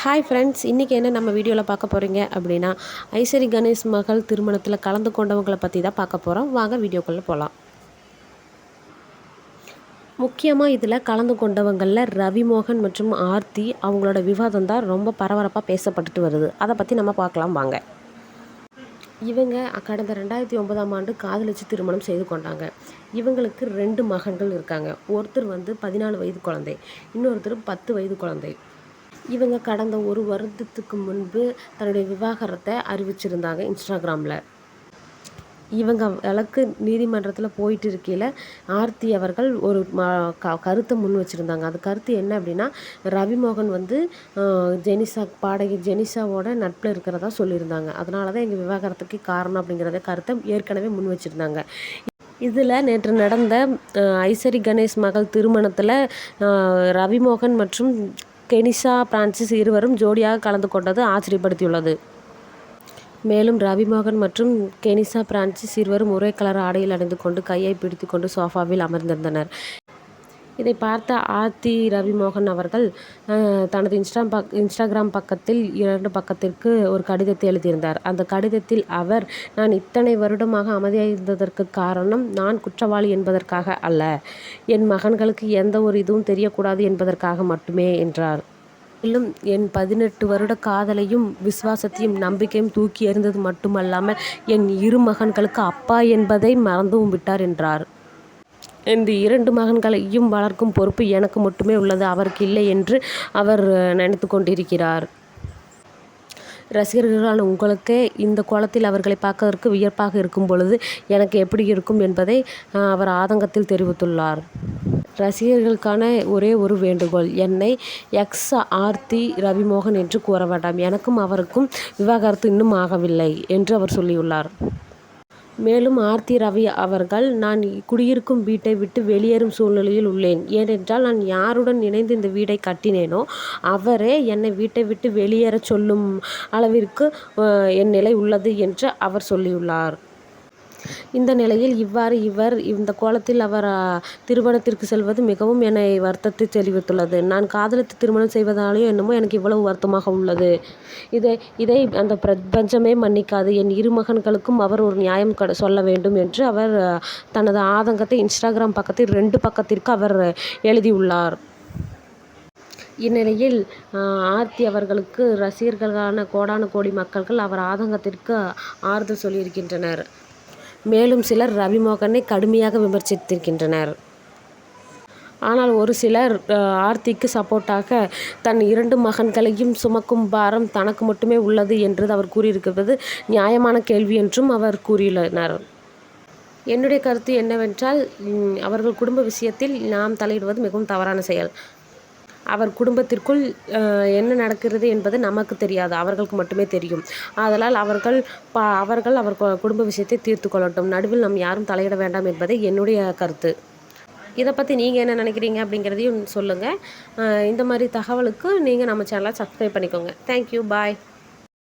Hi friends இன்றைக்கி என்ன நம்ம வீடியோவில் பார்க்க போகிறீங்க அப்படின்னா ஐஸ்வரி கணேஷ் மகள் திருமணத்தில் கலந்து கொண்டவங்களை பற்றி தான் பார்க்க போகிறோம் வாங்க வீடியோக்குள்ளே போகலாம் முக்கியமாக இதில் கலந்து கொண்டவங்களில் ரவிமோகன் மற்றும் ஆர்த்தி அவங்களோட விவாதம் தான் ரொம்ப பரபரப்பாக பேசப்பட்டுட்டு வருது. அதை பற்றி நம்ம பார்க்கலாம் வாங்க. இவங்க கடந்த ரெண்டாயிரத்தி ஒன்பதாம் ஆண்டு காதலிச்சு திருமணம் செய்து கொண்டாங்க. இவங்களுக்கு ரெண்டு மகன்கள் இருக்காங்க. ஒருத்தர் வந்து பதினாலு வயது குழந்தை இன்னொருத்தர் பத்து வயது குழந்தை. இவங்க கடந்த ஒரு வருடத்துக்கு முன்பு தன்னுடைய விவாகரத்தை அறிவிச்சிருந்தாங்க இன்ஸ்டாகிராமில். இவங்க வழக்கு நீதிமன்றத்தில் போயிட்டு இருக்கையில் ஆர்த்தி அவர்கள் ஒரு ம க கருத்தை முன் வச்சுருந்தாங்க. அது கருத்து என்ன அப்படின்னா ரவிமோகன் வந்து ஜெனிசா பாடகி ஜெனிசாவோட நட்பில் இருக்கிறதா சொல்லியிருந்தாங்க. அதனால தான் எங்கள் விவாகரத்துக்கு காரணம் அப்படிங்கிறத கருத்தை ஏற்கனவே முன் வச்சுருந்தாங்க. இதில் நேற்று நடந்த ஐசரி கணேஷ் மகள் திருமணத்தில் ரவிமோகன் மற்றும் கெனிஷா பிரான்சிஸ் இருவரும் ஜோடியாக கலந்து கொண்டது ஆச்சரியப்படுத்தியுள்ளது. மேலும் ரவிமோகன் மற்றும் கெனிசா பிரான்சிஸ் இருவரும் ஒரே கலர் ஆடையில் அணிந்து கொண்டு கையை பிடித்து கொண்டு சோஃபாவில் அமர்ந்திருந்தனர். இதை பார்த்த ஆர்த்தி ரவிமோகன் அவர்கள் தனது இன்ஸ்டா பக் இன்ஸ்டாகிராம் பக்கத்தில் இரண்டு பக்கத்திற்கு ஒரு கடிதத்தை எழுதியிருந்தார். அந்த கடிதத்தில் அவர் நான் இத்தனை வருடமாக அமைதியாக இருந்ததற்கு காரணம் நான் குற்றவாளி என்பதற்காக அல்ல. என் மகன்களுக்கு எந்த ஒரு இதுவும் தெரியக்கூடாது என்பதற்காக மட்டுமே என்றார். மேலும் என் பதினெட்டு வருட காதலையும் விசுவாசத்தையும் நம்பிக்கையும் தூக்கி எறிந்தது மட்டுமல்லாமல் என் இரு மகன்களுக்கு அப்பா என்பதை மறந்தும் விட்டார் என்றார். இந்த இரண்டு மகன்களையும் வளர்க்கும் பொறுப்பு எனக்கு மட்டுமே உள்ளது அவருக்கு இல்லை என்று அவர் நினைத்து கொண்டிருக்கிறார். ரசிகர்களான உங்களுக்கே இந்த கோலத்தில் அவர்களை பார்க்கறதுக்கு வியப்பாக இருக்கும் பொழுது எனக்கு எப்படி இருக்கும் என்பதை அவர் ஆதங்கத்தில் தெரிவித்துள்ளார். ரசிகர்களுக்கான ஒரே ஒரு வேண்டுகோள் என்னை எக்ஸ் ஆர்த்தி ரவிமோகன் என்று கூற வேண்டாம். எனக்கும் அவருக்கும் விவாகரத்து இன்னும் ஆகவில்லை என்று அவர் சொல்லியுள்ளார். மேலும் ஆர்த்தி ரவி அவர்கள் நான் குடியிருக்கும் வீட்டை விட்டு வெளியேறும் சூழ்நிலையில் உள்ளேன். ஏனென்றால் நான் யாருடன் இணைந்து இந்த வீடை கட்டினேனோ அவரே என்னை வீட்டை விட்டு வெளியேற சொல்லும் அளவிற்கு என் நிலை உள்ளது என்று அவர் சொல்லியுள்ளார். இந்த நிலையில் இவ்வாறு இவர் இந்த கோலத்தில் அவர் திருமணத்திற்கு செல்வது மிகவும் என்னை வருத்தத்தை தெரிவித்துள்ளது நான் காதலித்து திருமணம் செய்வதாலேயோ என்னமோ எனக்கு இவ்வளவு வருத்தமாக உள்ளது. இதை இதை அந்த பிரபஞ்சமே மன்னிக்காது. என் இரு மகன்களுக்கும் அவர் ஒரு நியாயம் சொல்ல வேண்டும் என்று அவர் தனது ஆதங்கத்தை இன்ஸ்டாகிராம் பக்கத்தில் ரெண்டு பக்கத்திற்கு அவர் எழுதியுள்ளார். இந்நிலையில் ஆர்த்தி அவர்களுக்கு ரசிகர்களான கோடான கோடி மக்கள்கள் அவர் ஆதங்கத்திற்கு ஆறுதல் சொல்லியிருக்கின்றனர். மேலும் சிலர் ரவிமோகனை கடுமையாக விமர்சித்திருக்கின்றனர். ஆனால் ஒரு சிலர் ஆர்த்திக்கு சப்போர்ட்டாக தன் இரண்டு மகன்களையும் சுமக்கும் பாரம் தனக்கு மட்டுமே உள்ளது என்று அவர் கூறியிருக்கிறது. நியாயமான கேள்வி என்றும் அவர் கூறியுள்ளனர். என்னுடைய கருத்து என்னவென்றால் அவர்கள் குடும்ப விஷயத்தில் நாம் தலையிடுவது மிகவும் தவறான செயல். அவர் குடும்பத்திற்குள் என்ன நடக்கிறது என்பது நமக்கு தெரியாது. அவர்களுக்கு மட்டுமே தெரியும். ஆதலால் அவர்கள் பா அவர்கள் அவர் குடும்ப விஷயத்தை தீர்த்து கொள்ளட்டும். நடுவில் நாம் யாரும் தலையிட வேண்டாம் என்பதை என்னுடைய கருத்து. இதை பற்றி நீங்கள் என்ன நினைக்கிறீங்க அப்படிங்கிறதையும் சொல்லுங்கள் இந்த மாதிரி தகவலுக்கு நீங்கள் நம்ம சேனலை சப்ஸ்கிரைப் பண்ணிக்கோங்க. Thank you bye